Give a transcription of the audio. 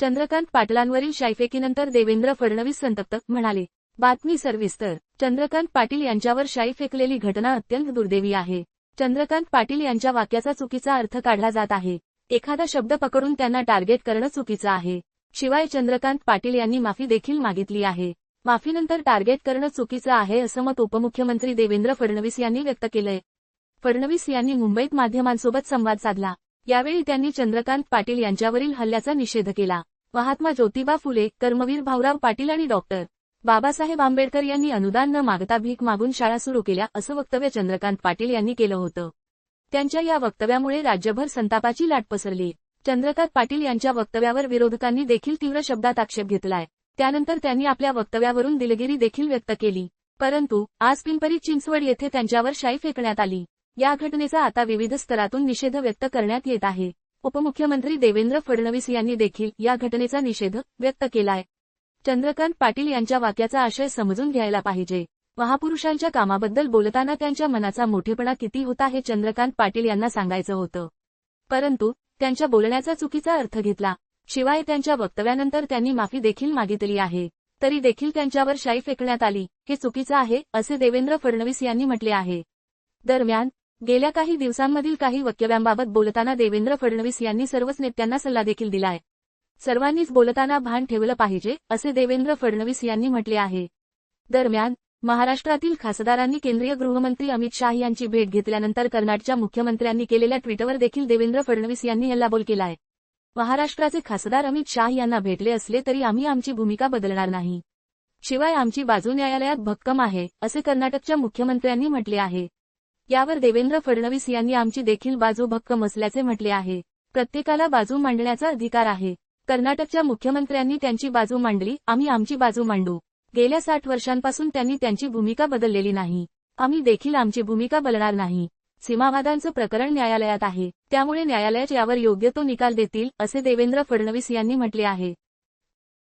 चंद्रकांत पाटलांवरील शाईफेकीनंतर देवेंद्र फडणवीस संतप्त म्हणाले बातमी सर्विस्तर चंद्रकांत पाटील यांच्यावर शाई फेकलेली घटना अत्यंत दुर्दैवी आहे. चंद्रकांत पाटील यांच्या वाक्याचा चुकीचा अर्थ काढला जात आहे. एखादा शब्द पकडून त्यांना टार्गेट करणं चुकीचं आहे. शिवाय चंद्रकांत पाटील यांनी माफी देखील मागितली आहे. माफीनंतर टार्गेट करणं चुकीचं आहे असं मत उपमुख्यमंत्री देवेंद्र फडणवीस यांनी व्यक्त केलंय. फडणवीस यांनी मुंबईत माध्यमांसोबत संवाद साधला. यावेळी त्यांनी चंद्रकांत पाटील यांच्यावरील हल्ल्याचा निषेध केला. महात्मा ज्योतिबा फुले कर्मवीर भाऊराव पाटील आणि डॉक्टर बाबासाहेब आंबेडकर यांनी अनुदान न मागता भीक मागून शाळा सुरू केल्या असं वक्तव्य चंद्रकांत पाटील यांनी केलं होतं. त्यांच्या या वक्तव्यामुळे राज्यभर संतापाची लाट पसरली. चंद्रकांत पाटील यांच्या वक्तव्यावर विरोधकांनी देखील तीव्र शब्दात आक्षेप घेतलाय. त्यानंतर त्यांनी आपल्या वक्तव्यावरून दिलगिरी देखील व्यक्त केली. परंतु आज पिंपरी चिंचवड येथे त्यांच्यावर शाई फेकण्यात आली. या घटनेचा आता विविध स्तरातून निषेध व्यक्त करण्यात येत आहे. उपमुख्यमंत्री देवेंद्र फडणवीस यांनी देखील या घटनेचा निषेध व्यक्त केलाय. चंद्रकांत पाटील यांच्या वाक्याचा आशय समजून घ्यायला पाहिजे. महापुरुषांच्या कामाबद्दल बोलताना त्यांच्या मनाचा मोठेपणा किती होता हे चंद्रकांत पाटील यांना सांगायचं होतं. परंतु त्यांच्या बोलण्याचा चुकीचा अर्थ घेतला. शिवाय त्यांच्या वक्तव्यानंतर त्यांनी माफी देखील मागितली आहे. तरी देखील त्यांच्यावर शाई फेकण्यात आली. हे चुकीचं आहे असे देवेंद्र फडणवीस यांनी म्हटले आहे. दरम्यान गेल्या काही दिवसांमधील काही वक्तव्यांबाबत बोलताना देवेंद्र फडणवीस यांनी सर्वच नेत्यांना सल्ला देखील दिलाय. सर्वांनीच बोलताना भान ठेवलं पाहिजे असे देवेंद्र फडणवीस यांनी म्हटले आहे. दरम्यान महाराष्ट्रातील खासदारांनी केंद्रीय गृहमंत्री अमित शाह यांची भेट घेतल्यानंतर कर्नाटकच्या मुख्यमंत्र्यांनी केलेल्या ट्विटवर देखील देवेंद्र फडणवीस यांनी हल्लाबोल आहे महाराष्ट्राचे खासदार अमित शाह यांना भेटले असले तरी आम्ही आमची भूमिका बदलणार नाही. शिवाय आमची बाजू न्यायालयात भक्कम आहे असे कर्नाटकच्या मुख्यमंत्र्यांनी म्हटले आहे. यावर देवेंद्र फडणवीस यांनी आमची देखील बाजू भक्कम असल्याचे म्हटले आहे. प्रत्येकाला बाजू मांडण्याचा अधिकार आहे. कर्नाटकच्या मुख्यमंत्र्यांनी त्यांची बाजू मांडली आम्ही आमची बाजू मांडू. गेल्या साठ वर्षांपासून त्यांनी त्यांची भूमिका बदललेली नाही. आम्ही देखील आमची भूमिका बदलणार नाही. सीमावादांचं प्रकरण न्यायालयात आहे. त्यामुळे न्यायालयात यावर योग्य तो निकाल देतील असे देवेंद्र फडणवीस यांनी म्हटले आहे.